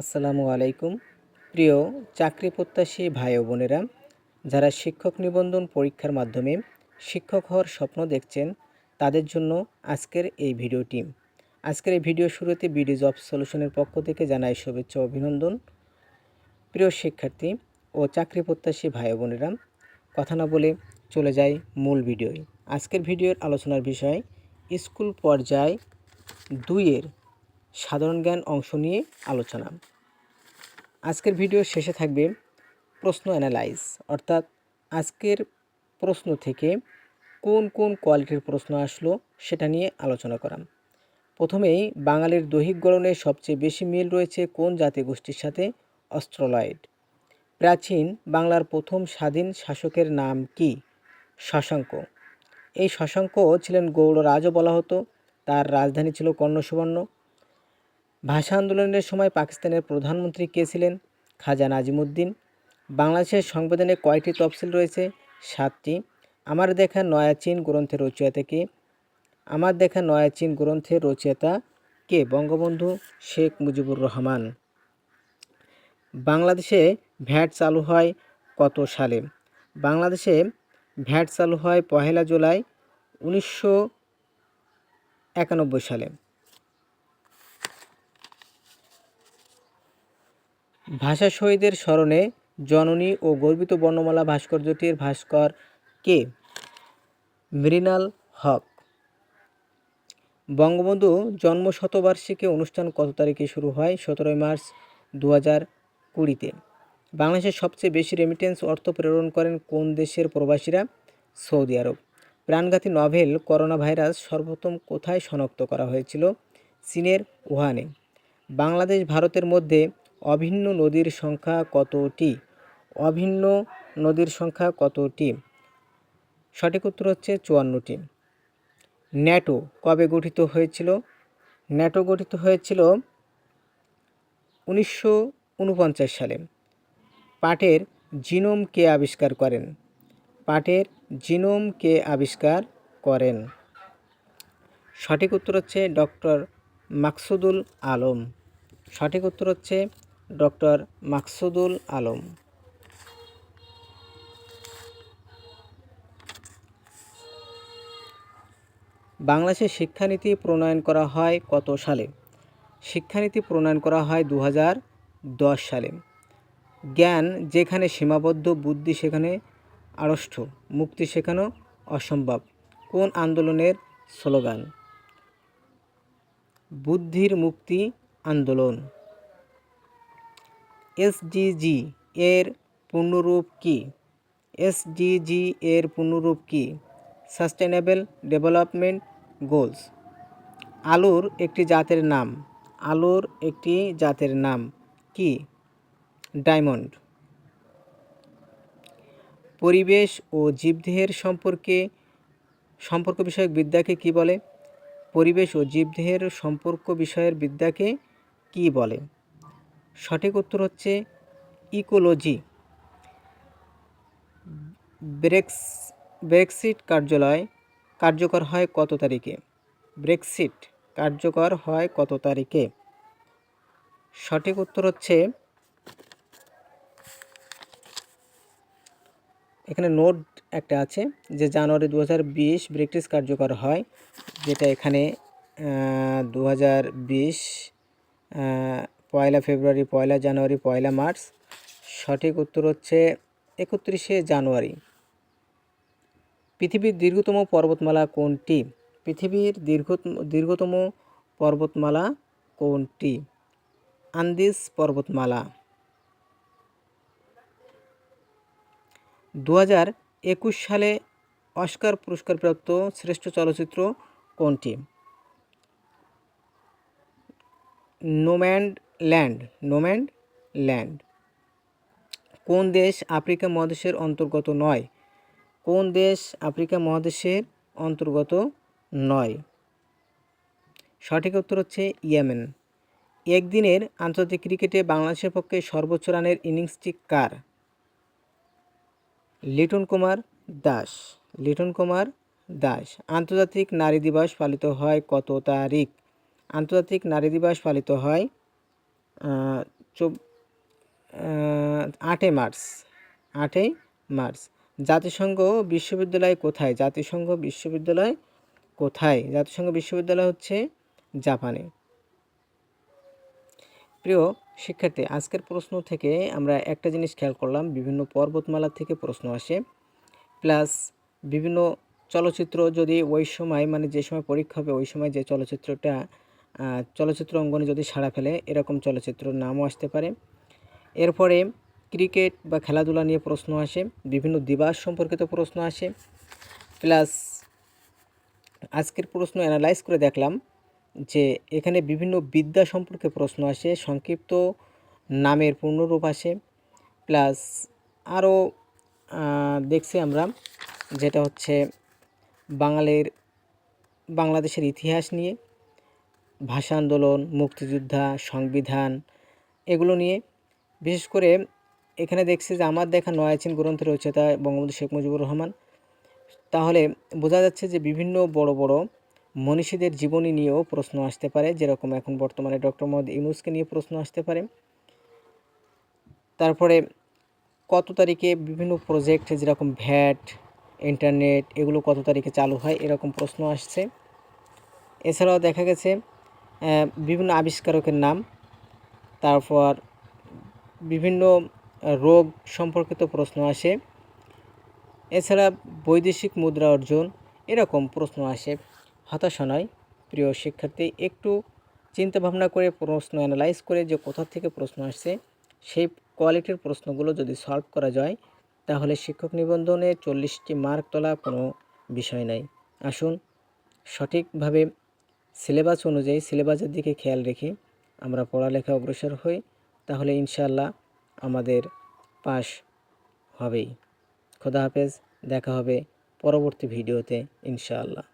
আসসালামু আলাইকুম। প্রিয় চাকরি প্রত্যাশী ভাই ও বোনেরা, যারা শিক্ষক নিবন্ধন পরীক্ষার মাধ্যমে শিক্ষক হওয়ার স্বপ্ন দেখছেন, তাদের জন্য আজকের এই ভিডিওটি। আজকের এই ভিডিও শুরুতে বিডি জব সলিউশনের পক্ষ থেকে জানাই শুভেচ্ছা অভিনন্দন। প্রিয় শিক্ষার্থী ও চাকরি প্রত্যাশী ভাই বোনেরা, কথা না বলে চলে যাই মূল ভিডিওয়। আজকের ভিডিওর আলোচনার বিষয়, স্কুল পর্যায় দুইয়ের সাধারণ জ্ঞান অংশ নিয়ে আলোচনা। আজকের ভিডিও শেষে থাকবে প্রশ্ন অ্যানালাইজ, অর্থাৎ আজকের প্রশ্ন থেকে কোন কোন কোয়ালিটির প্রশ্ন আসলো সেটা নিয়ে আলোচনা করা। প্রথমেই বাঙালির দৈহিক গড়নে সবচেয়ে বেশি মিল রয়েছে কোন জাতিগোষ্ঠীর সাথে? অস্ট্রোলয়েড। প্রাচীন বাংলার প্রথম স্বাধীন শাসকের নাম কি? শশাঙ্ক। এই শশাঙ্ক ছিলেন গৌড় রাজও বলা হতো, তার রাজধানী ছিল কর্ণসুবর্ণ। ভাষা আন্দোলনের সময় পাকিস্তানের প্রধানমন্ত্রী কে ছিলেন? খাজা নাজিমুদ্দিন। বাংলাদেশের সংবিধানে কয়টি তফসিল রয়েছে, সাতটি। আমার দেখা নয়াচীন গ্রন্থের রচয়িতা কে? আমার দেখা নয়াচীন গ্রন্থের রচয়িতা কে? বঙ্গবন্ধু শেখ মুজিবুর রহমান। বাংলাদেশে ভ্যাট চালু হয় কত সালে? বাংলাদেশে ভ্যাট চালু হয় পহেলা জুলাই উনিশশো একানব্বই সালে। ভাষা শহীদের স্মরণে জননী ও গর্বিত বর্ণমালা ভাস্কর্যটির ভাস্কর কে? মৃণাল হক। বঙ্গবন্ধু জন্ম শতবার্ষিকী অনুষ্ঠান কত তারিখে শুরু হয়? সতেরোই মার্চ দু হাজার কুড়িতে। বাংলাদেশের সবচেয়ে বেশি রেমিটেন্স অর্থ প্রেরণ করেন কোন দেশের প্রবাসীরা? Saudi Arab. প্রাণঘাতী নভেল করোনা ভাইরাস সর্বপ্রথম কোথায় শনাক্ত করা হয়েছিল? চীনের উহানে। বাংলাদেশ, ভারতের মধ্যে অভিন্ন নদীর সংখ্যা কতটি? অভিন্ন নদীর সংখ্যা কতটি? সঠিক উত্তর হচ্ছে চুয়ান্নটি। ন্যাটো কবে গঠিত হয়েছিল? ন্যাটো গঠিত হয়েছিল উনিশশো উনপঞ্চাশ সালে। পাটের জিনোম কে আবিষ্কার করেন? পাটের জিনোম কে আবিষ্কার করেন? সঠিক উত্তর হচ্ছে ডক্টর মাকসুদুল আলম। সঠিক উত্তর হচ্ছে ডক্টর মাকসুদুল আলম। বাংলাদেশে শিক্ষানীতি প্রণয়ন করা হয় কত সালে? শিক্ষানীতি প্রণয়ন করা হয় দু সালে। জ্ঞান যেখানে সীমাবদ্ধ, বুদ্ধি সেখানে আড়ষ্ঠ, মুক্তি শেখানো অসম্ভব। কোন আন্দোলনের স্লোগান? বুদ্ধির মুক্তি আন্দোলন। এসডিজি এর পূর্ণরূপ কি? এসডিজি এর পূর্ণরূপ কি? Sustainable development goals. আলুর একটি জাতের নাম। আলুর একটি জাতের নাম কি? ডায়মন্ড। পরিবেশ ও জীবদেহের সম্পর্কে, সম্পর্ক বিষয়ক বিদ্যাকে কি বলে? পরিবেশ ও জীবদেহের সম্পর্ক বিষয়ের বিদ্যাকে কি বলে? সঠিক উত্তর হচ্ছে ইকোলজি। ব্রেক্স, ব্রেক্সিট কার্যালয় কার্যকর হয় কত তারিখে? ব্রেক্সিট কার্যকর হয় কত তারিখে? সঠিক উত্তর হচ্ছে এখানে নোট একটা আছে যে জানুয়ারি দু হাজার বিশ ব্রিটিশ কার্যকর হয়, যেটা এখানে দু হাজার বিশ পয়লা ফেব্রুয়ারি, পয়লা জানুয়ারি, পয়লা মার্চ। সঠিক উত্তর হচ্ছে একত্রিশে জানুয়ারি। পৃথিবীর দীর্ঘতম পর্বতমালা কোনটি? পৃথিবীর দীর্ঘ দীর্ঘতম পর্বতমালা কোনটি? আন্দিস পর্বতমালা। দু হাজার একুশ সালে অস্কার পুরস্কারপ্রাপ্ত শ্রেষ্ঠ চলচ্চিত্র কোনটি? Nomadland, Nomadland. কোন দেশ আফ্রিকা মহাদেশের অন্তর্গত নয়? কোন দেশ আফ্রিকা মহাদেশের অন্তর্গত নয়? সঠিক উত্তর হচ্ছে ইয়েমেন। একদিনের আন্তর্জাতিক ক্রিকেটে বাংলাদেশের পক্ষে সর্বোচ্চ রানের ইনিংসটি কার? লিটন কুমার দাস। লিটন কুমার দাস। আন্তর্জাতিক নারী দিবস পালিত হয় কত তারিখ? আন্তর্জাতিক নারী দিবস পালিত হয় আটই মার্চ আটই মার্চ। জাতিসংঘ বিশ্ববিদ্যালয় কোথায়? জাতিসংঘ বিশ্ববিদ্যালয় কোথায়? জাতিসংঘ বিশ্ববিদ্যালয় হচ্ছে জাপানে। প্রিয় শিক্ষার্থী, আজকের প্রশ্ন থেকে আমরা একটা জিনিস খেয়াল করলাম, বিভিন্ন পর্বতমালা থেকে প্রশ্ন আসে, প্লাস বিভিন্ন চলচ্চিত্র যদি ওই সময় মানে যে সময় পরীক্ষা হবে, ওই সময় যে চলচ্চিত্রটা চলচ্চিত্র অঙ্গনে যদি সাড়া ফেলে, এরকম চলচ্চিত্রের নামও আসতে পারে। এরপরে ক্রিকেট বা খেলাধুলা নিয়ে প্রশ্ন আসে, বিভিন্ন দিবস সম্পর্কিত প্রশ্ন আসে। প্লাস আজকের প্রশ্ন অ্যানালাইজ করে দেখলাম যে এখানে বিভিন্ন বিদ্যা সম্পর্কে প্রশ্ন আসে, সংক্ষিপ্ত নামের পূর্ণরূপ আসে। প্লাস আরও দেখছি আমরা যেটা হচ্ছে বাঙালির, বাংলাদেশের ইতিহাস নিয়ে। ভাষা আন্দোলন, মুক্তিযোদ্ধা, সংবিধান এগুলো নিয়ে বিশেষ করে এখানে দেখছি যে আমার দেখা নয়াচিন গ্রন্থের রচয়িতা বঙ্গবন্ধু শেখ মুজিবুর রহমান। তাহলে বোঝা যাচ্ছে যে বিভিন্ন বড় বড় মনীষীদের জীবনী নিয়েও প্রশ্ন আসতে পারে, যেরকম এখন বর্তমানে ডক্টর মোহাম্মদ ইউনুসকে নিয়ে প্রশ্ন আসতে পারে। তারপরে কত তারিখে বিভিন্ন প্রজেক্ট যেরকম ভ্যাট ইন্টারনেট এগুলো কত তারিখে চালু হয়, এরকম প্রশ্ন আসছে। এছাড়াও দেখা গেছে বিভিন্ন আবিষ্কারকের নাম, তারপর বিভিন্ন রোগ সম্পর্কিত প্রশ্ন আসে। এছাড়া বৈদেশিক মুদ্রা অর্জন এরকম প্রশ্ন আসে। হতাশা নয়, প্রিয় শিক্ষার্থী, একটু চিন্তা ভাবনা করে প্রশ্ন অ্যানালাইজ করে যে কোথা থেকে প্রশ্ন আসছে, সেই কোয়ালিটির প্রশ্নগুলো যদি সলভ করা যায়, তাহলে শিক্ষক নিবন্ধনে চল্লিশটি মার্ক তোলা কোনো বিষয় নাই। আসুন সঠিকভাবে সিলেবাস অনুযায়ী সিলেবাসের দিকে খেয়াল রেখে আমরা পড়ালেখা অগ্রসর হই, তাহলে ইনশাল্লাহ আমাদের পাশ হবেই। খোদা হাফেজ, দেখা হবে পরবর্তী ভিডিওতে ইনশাআল্লাহ।